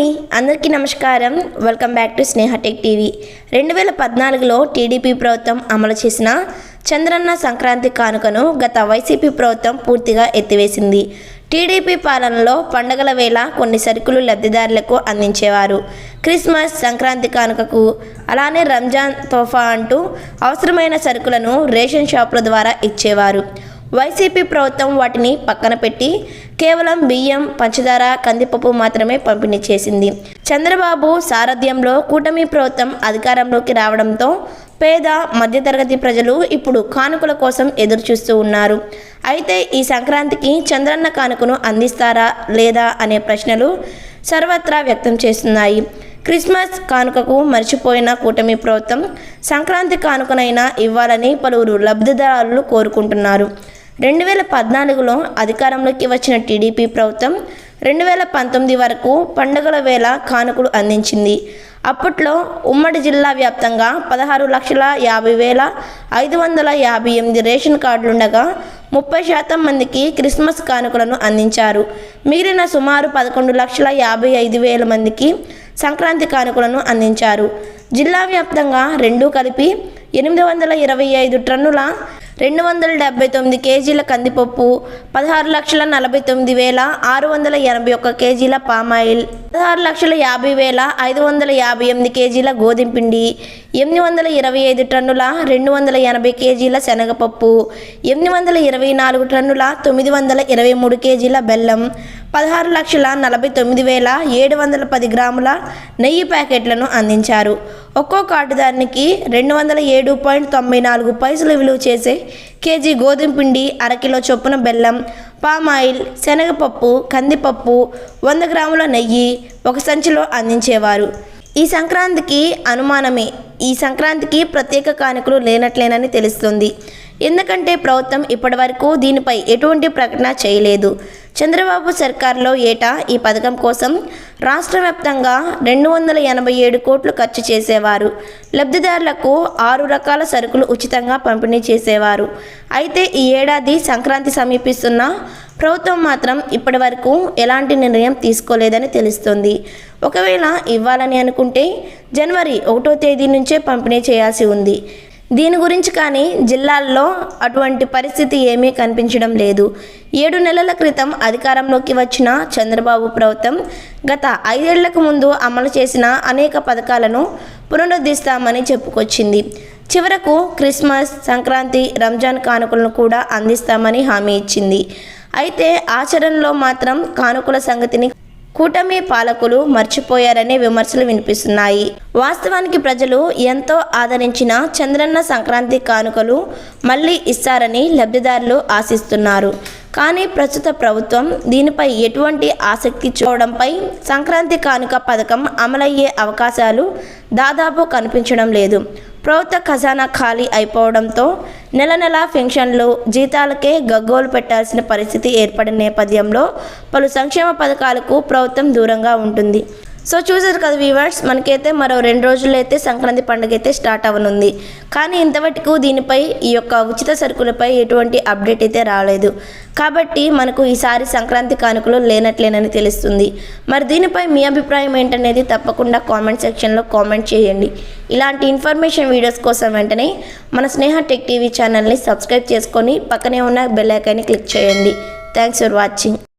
అండి అందరికీ నమస్కారం. Welcome back to Sneha tech TV రెండు వేల పద్నాలుగులో టీడీపీ ప్రభుత్వం అమలు చేసిన చంద్రన్న సంక్రాంతి కానుకను గత వైసీపీ ప్రభుత్వం పూర్తిగా ఎత్తివేసింది. టీడీపీ పాలనలో పండగల వేళ కొన్ని సరుకులు లబ్ధిదారులకు అందించేవారు. క్రిస్మస్ సంక్రాంతి కానుకకు అలానే రంజాన్ తోఫా అంటూ అవసరమైన సరుకులను రేషన్ షాపుల ద్వారా ఇచ్చేవారు. వైసీపీ ప్రభుత్వం వాటిని పక్కన పెట్టి కేవలం బియ్యం పంచదార కందిపప్పు మాత్రమే పంపిణీ చేసింది. చంద్రబాబు సారథ్యంలో కూటమి ప్రభుత్వం అధికారంలోకి రావడంతో పేద మధ్యతరగతి ప్రజలు ఇప్పుడు కానుకల కోసం ఎదురు చూస్తూ ఉన్నారు. అయితే ఈ సంక్రాంతికి చంద్రన్న కానుకను అందిస్తారా లేదా అనే ప్రశ్నలు సర్వత్రా వ్యక్తం చేస్తున్నాయి. క్రిస్మస్ కానుకకు మర్చిపోయిన కూటమి ప్రభుత్వం సంక్రాంతి కానుకనైనా ఇవ్వాలని పలువురు లబ్ధిదారులు కోరుకుంటున్నారు. రెండు వేల పద్నాలుగులో అధికారంలోకి వచ్చిన టీడీపీ ప్రభుత్వం రెండు వేల పంతొమ్మిది వరకు పండుగల వేళ కానుకలు అందించింది. అప్పట్లో ఉమ్మడి జిల్లా వ్యాప్తంగా పదహారు లక్షల యాభై వేల ఐదు వందల యాభై ఎనిమిది రేషన్ కార్డులుండగా ముప్పై శాతం మందికి క్రిస్మస్ కానుకలను అందించారు. మిగిలిన సుమారు పదకొండు లక్షల యాభై ఐదు వేల మందికి సంక్రాంతి కానుకలను అందించారు. జిల్లా వ్యాప్తంగా రెండూ కలిపి ఎనిమిది వందల ఇరవై ఐదు టన్నుల రెండు వందల డెబ్బై తొమ్మిది కేజీల కందిపప్పు పదహారు లక్షల నలభై తొమ్మిది వేల ఆరు వందల ఎనభై ఒక్క కేజీల పామాయిల్ పదహారు లక్షల యాభై వేల ఐదు వందల యాభై ఎనిమిది కేజీల గోధుమ పిండి ఎనిమిది వందల ఇరవై ఐదు టన్నుల రెండు వందల ఎనభై కేజీల శనగపప్పు ఎనిమిది వందల ఇరవై నాలుగు టన్నుల తొమ్మిది వందల ఇరవై మూడు కేజీల బెల్లం పదహారు లక్షల నలభై తొమ్మిది వేల ఏడు వందల పది గ్రాముల నెయ్యి ప్యాకెట్లను అందించారు. ఒక్కో కార్డుదారునికి రెండు వందల ఏడు పాయింట్ తొంభై నాలుగు పైసలు విలువ చేసే కేజీ గోధుమ పిండి అరకిలో చొప్పున బెల్లం పామాయిల్ శనగపప్పు కందిపప్పు వంద గ్రాముల నెయ్యి ఒక సంచిలో అందించేవారు. ఈ సంక్రాంతికి అనుమానమే. ఈ సంక్రాంతికి ప్రత్యేక కానుకలు లేనట్లేనని తెలుస్తుంది. ఎందుకంటే ప్రభుత్వం ఇప్పటివరకు దీనిపై ఎటువంటి ప్రకటన చేయలేదు. చంద్రబాబు సర్కార్లో ఏటా ఈ పథకం కోసం రాష్ట్ర వ్యాప్తంగా రెండు వందల ఎనభై ఏడు కోట్లు ఖర్చు చేసేవారు. లబ్ధిదారులకు ఆరు రకాల సరుకులు ఉచితంగా పంపిణీ చేసేవారు. అయితే ఈ ఏడాది సంక్రాంతి సమీపిస్తున్న ప్రభుత్వం మాత్రం ఇప్పటి వరకు ఎలాంటి నిర్ణయం తీసుకోలేదని తెలుస్తుంది. ఒకవేళ ఇవ్వాలని అనుకుంటే జనవరి ఒకటో తేదీ నుంచే పంపిణీ చేయాల్సి ఉంది. దీని గురించి కానీ జిల్లాల్లో అటువంటి పరిస్థితి ఏమీ కనిపించడం లేదు. ఏడు నెలల క్రితం అధికారంలోకి వచ్చిన చంద్రబాబు ప్రభుత్వం గత ఐదేళ్ళకు ముందు అమలు చేసిన అనేక పథకాలను పునరుద్ధరిస్తామని చెప్పుకొచ్చింది. చివరకు క్రిస్మస్ సంక్రాంతి రంజాన్ కానుకలను కూడా అందిస్తామని హామీ ఇచ్చింది. అయితే ఆచరణలో మాత్రం కానుకల సంగతిని కూటమి పాలకులు మర్చిపోయారనే విమర్శలు వినిపిస్తున్నాయి. వాస్తవానికి ప్రజలు ఎంతో ఆదరించిన చంద్రన్న సంక్రాంతి కానుకలు మళ్ళీ ఇస్తారని లబ్ధిదారులు ఆశిస్తున్నారు. కానీ ప్రస్తుత ప్రభుత్వం దీనిపై ఎటువంటి ఆసక్తి చూడడంపై సంక్రాంతి కానుక పథకం అమలయ్యే అవకాశాలు దాదాపు కనిపించడం లేదు. ప్రభుత్వ ఖజానా ఖాళీ అయిపోవడంతో నెల నెల పెన్షన్లు జీతాలకే గగ్గోలు పెట్టాల్సిన పరిస్థితి ఏర్పడిన నేపథ్యంలో పలు సంక్షేమ పథకాలకు ప్రభుత్వం దూరంగా ఉంటుంది. సో చూసారు కదా వీవర్స్ మనకైతే మరో రెండు రోజుల్లో అయితే సంక్రాంతి పండుగ అయితే స్టార్ట్ అవ్వనుంది కానీ ఇంతవరకు దీనిపై ఈ యొక్క ఉచిత సరుకులపై ఎటువంటి అప్డేట్ అయితే రాలేదు. కాబట్టి మనకు ఈసారి సంక్రాంతి కానుకలు లేనట్లేనని తెలుస్తుంది. మరి దీనిపై మీ అభిప్రాయం ఏంటనేది తప్పకుండా కామెంట్ సెక్షన్లో కామెంట్ చేయండి. ఇలాంటి ఇన్ఫర్మేషన్ వీడియోస్ కోసం వెంటనే మన స్నేహ టెక్ టీవీ ఛానల్ని సబ్స్క్రైబ్ చేసుకొని పక్కనే ఉన్న బెల్ ఐకాన్ని క్లిక్ చేయండి. Thanks for watching